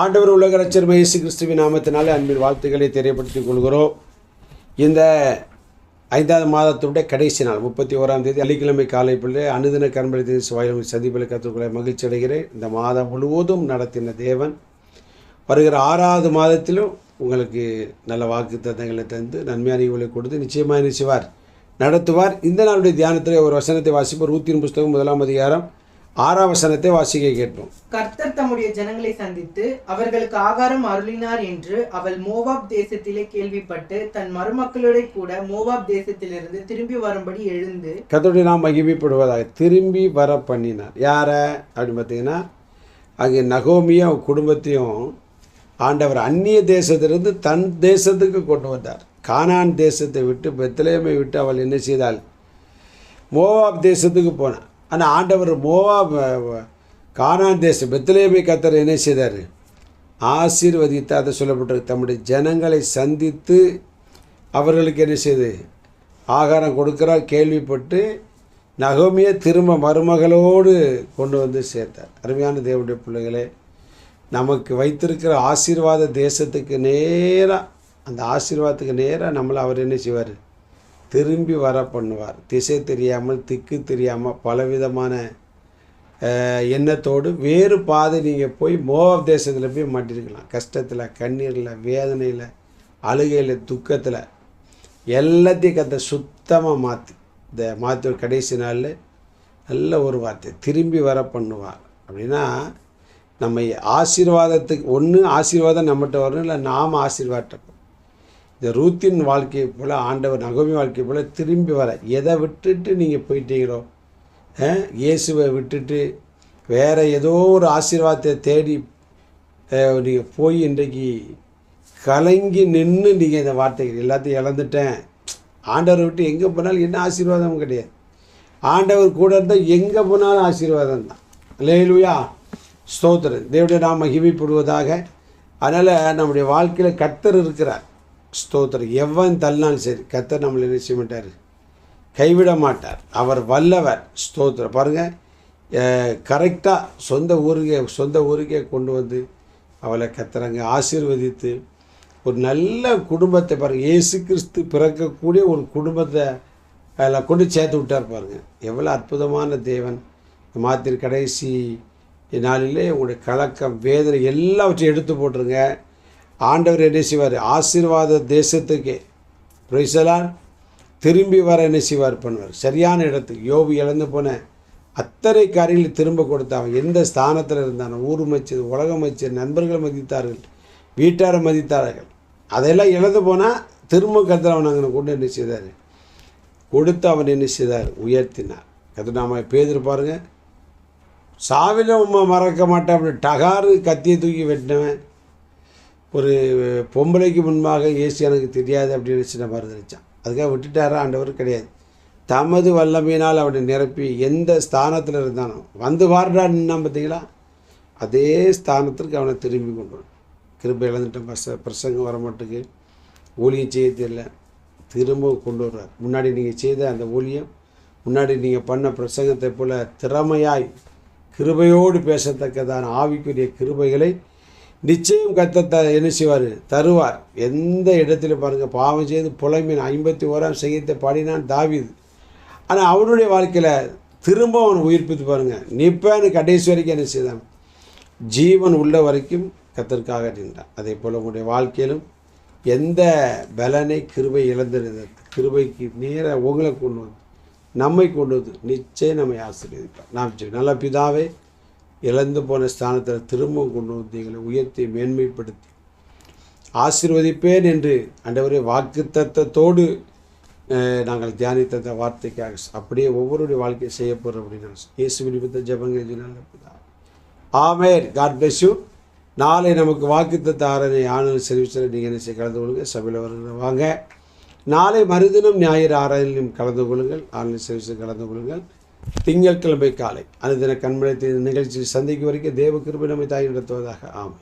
ஆண்டவர் உலக ரச்சர் இயேசு கிறிஸ்துவின் நாமத்தினாலே அன்பின் வாழ்த்துக்களை தெரியப்படுத்திக் கொள்கிறோம். இந்த ஐந்தாவது மாதத்துடைய கடைசி நாள் முப்பத்தி ஓராம் தேதி அள்ளிக்கிழமை காலை பிள்ளை அனுதின கண்பளி தேதி சுவாயம் சதிபலை கற்றுக்கொள்ள மகிழ்ச்சி அடைகிறேன். இந்த மாதம் முழுவதும் நடத்தின தேவன் வருகிற ஆறாவது மாதத்திலும் உங்களுக்கு நல்ல வாக்கு தத்தங்களை தந்து நன்மையான ஈவுகளை கொடுத்து நிச்சயமாக நினைச்சுவார் நடத்துவார். இந்த நாளுடைய தியானத்தில் ஒரு வசனத்தை வாசிப்போர் ஊத்தின் புஸ்தகம் முதலாம் அதிகாரம் ஆறாம் வசனத்தை வாசிக்க கேட்போம். கர்த்தர் தம்முடைய ஜனங்களை சந்தித்து அவர்களுக்கு ஆகாரம் அருளினார் என்று அவள் மோவாப் தேசத்திலே கேள்விப்பட்டு தன் மருமக்களோட கூட மோவாப் தேசத்திலிருந்து திரும்பி வரும்படி எழுந்து கத்தோடைய நாம் மகிமைப்படுவதாக திரும்பி வர பண்ணினார். யாரை? அப்படின்னு பார்த்தீங்கன்னா அங்கே நகோமியும் அவன் குடும்பத்தையும் ஆண்டவர் அந்நிய தேசத்திலிருந்து தன் தேசத்துக்கு கொண்டு வந்தார். கானான் தேசத்தை விட்டு பெத்லேமை விட்டு அவள் என்ன செய்தாள்? மோவாப் தேசத்துக்கு போனான். ஆனால் ஆண்டவர் மோவா அஹ், கானான் தேசம் பெத்லேமை கத்தர் என்ன செய்தார்? ஆசீர்வதித்து அதை சொல்லப்பட்டிருக்கு. தம்முடைய ஜனங்களை சந்தித்து அவர்களுக்கு என்ன செய்து? ஆகாரம் கொடுக்கிறார் கேள்விப்பட்டு நகோமியை திரும்ப மருமகளோடு கொண்டு வந்து சேர்த்தார். அருமையான தேவனுடைய பிள்ளைகளே நமக்கு வைத்திருக்கிற ஆசீர்வாத தேசத்துக்கு நேராக அந்த ஆசீர்வாதத்துக்கு நேராக நம்மளை அவர் என்ன செய்வார்? திரும்பி வர பண்ணுவார். திசை தெரியாமல் திக்கு தெரியாமல் பலவிதமான எண்ணத்தோடு வேறு பாதை நீங்கள் போய் மோவாப் தேசத்தில் போய் மாட்டிருக்கலாம். கஷ்டத்தில் கண்ணீரில் வேதனையில் அழுகையில் துக்கத்தில் எல்லாத்தையும் கத்த சுத்தமாக மாற்றி இந்த மாற்றி கடைசி நாளில் நல்ல ஒரு வார்த்தை திரும்பி வர பண்ணுவார். அப்படின்னா நம்ம ஆசீர்வாதத்துக்கு ஒன்று ஆசீர்வாதம் நம்மகிட்ட வரணும் இல்லை நாம் ஆசீர்வாதப்போம் இந்த ரூத்தின் வாழ்க்கையை போல் ஆண்டவர் நகோமி வாழ்க்கையை போல் திரும்பி வர. எதை விட்டுட்டு நீங்கள் போயிட்டீங்களோ? இயேசுவை விட்டுட்டு வேறு ஏதோ ஒரு ஆசீர்வாதத்தை தேடி நீங்கள் போய் இன்றைக்கு கலங்கி நின்று நீங்கள் இந்த வார்த்தைகள் எல்லாத்தையும் இழந்துட்டேன். ஆண்டவரை விட்டு எங்கே போனாலும் என்ன ஆசீர்வாதமும் கிடையாது. ஆண்டவர் கூட இருந்தால் எங்கே போனாலும் ஆசீர்வாதம் தான். லேலுயா ஸ்தோத்திரம். தேவடைய நாம் மகிமைப்படுவதாக. அதனால் நம்முடைய வாழ்க்கையில் கத்தர் இருக்கிறார். ஸ்தோத்திரம். எவன் தள்ளினாலும் சரி கத்தர் நம்மளை என்ன செய்ய மாட்டார்? கைவிட மாட்டார். அவர் வல்லவர். ஸ்தோத்திரம். பாருங்கள் கரெக்டாக சொந்த ஊருக்கே சொந்த ஊருக்கே கொண்டு வந்து அவளை கத்துறாங்க ஆசீர்வதித்து ஒரு நல்ல குடும்பத்தை பாருங்கள் ஏசு கிறிஸ்து பிறக்கக்கூடிய ஒரு குடும்பத்தை அதில் கொண்டு சேர்த்து விட்டார் பாருங்கள் எவ்வளோ அற்புதமான தேவன். மாத்திர கடைசி நாளிலே உங்களுடைய கலக்கம் வேதனை எல்லாவற்றையும் எடுத்து போட்டுருங்க. ஆண்டவர் என்ன செய்வார்? ஆசீர்வாத தேசத்துக்கே. பிரைசலார் திரும்பி வர என்ன செய்வார்? பண்ணுவார். சரியான இடத்துக்கு. யோபு இழந்து போன அத்தனை காரியங்களை திரும்ப கொடுத்த அவன் எந்த ஸ்தானத்தில் இருந்தானோ ஊர் மச்சது உலகம் மச்சு நண்பர்கள் மதித்தார்கள் வீட்டாரை மதித்தார்கள் அதெல்லாம் இழந்து போனால் திரும்ப கருத்தில் அவன் அங்கே கொண்டு என்ன செய்தார்? கொடுத்து அவன் என்ன செய்தார்? உயர்த்தினார். கத்து நாம பேதர் பாருங்க. சாவிலும் மறக்க மாட்டேன். அப்படி டகாரு கத்தியை தூக்கி வெட்டினவன். ஒரு பொம்பளைக்கு முன்பாக இயேசு எனக்கு தெரியாது அப்படின்னு சின்ன மாதிரி நினச்சான் அதுக்காக விட்டுட்டாரா ஆண்டவர்? கிடையாது. தமது வல்லமையினால் அவனை நிரப்பி எந்த ஸ்தானத்தில் இருந்தானோ வந்து வாருடா பார்த்தீங்களா? அதே ஸ்தானத்திற்கு அவனை திரும்பி கொண்டு வரும் கிருப்பை இழந்துட்டேன். பச பிரசங்கம் வர மாட்டுக்கு ஊழியம் செய்ய தெரியல. திரும்ப கொண்டு வர்றார். முன்னாடி நீங்கள் செய்த அந்த ஊழியம் முன்னாடி நீங்கள் பண்ண பிரசங்கத்தை போல் திறமையாய் கிருபையோடு பேசத்தக்கதான ஆவிக்குரிய கிருபைகளை நிச்சயம் கத்த என்ன செய்வார்? தருவார். எந்த இடத்துல பாருங்கள் பாவம் செய்து புலம்பின் ஐம்பத்தி ஓராம் சங்கீதத்தை பாடினான் தாவிது. ஆனால் அவனுடைய வாழ்க்கையில் திரும்ப அவனை உயிர்ப்பித்து பாருங்கள் நிப்பான்னு கடைசி வரைக்கும் என்ன செய்தான்? ஜீவன் உள்ள வரைக்கும் கத்தற்காக நின்றான். அதே போல் உங்களுடைய வாழ்க்கையிலும் எந்த பலனை கிருபை இழந்திருந்தது கிருபைக்கு நேராக உங்களை கொண்டு வந்து நம்மை கொண்டு வந்து நிச்சயம் நம்மை ஆசீர்வதிப்பார். நாம் நல்ல பிதாவே இழந்து போன ஸ்தானத்தில் திரும்பவும் கொண்டு வந்து எங்களை உயர்த்தி மேன்மைப்படுத்தி ஆசீர்வதிப்பேன் என்று அண்டவரே வாக்கு தத்தத்தோடு நாங்கள் தியானித்த அந்த வார்த்தைக்காக அப்படியே ஒவ்வொருடைய வாழ்க்கையை செய்ய போகிறோம் அப்படின்னு இயேசு வினிமித்த ஜபங்கள் நல்ல பிதாவே காட் பிளஸ் யூ நாளை நமக்கு வாக்குத்தத்த ஆரணை ஆனல் சர்வீஸில் நீங்கள் என்ன செய்ய கலந்து கொள்ளுங்கள். சபையில் வருங்க வாங்க. நாளை மறுதினம் ஞாயிறு ஆராயிலும் கலந்து கொள்ளுங்கள். ஆன்லைன் சர்வீஸில் கலந்து கொள்ளுங்கள். திங்கட்கிழமை காலை. அனுதின கண்மணத்தை நிகழ்ச்சியில் சந்திக்கும் வரைக்கும் தேவ கிருபை நம்மை தாய் நடத்துவதாக. ஆமாம்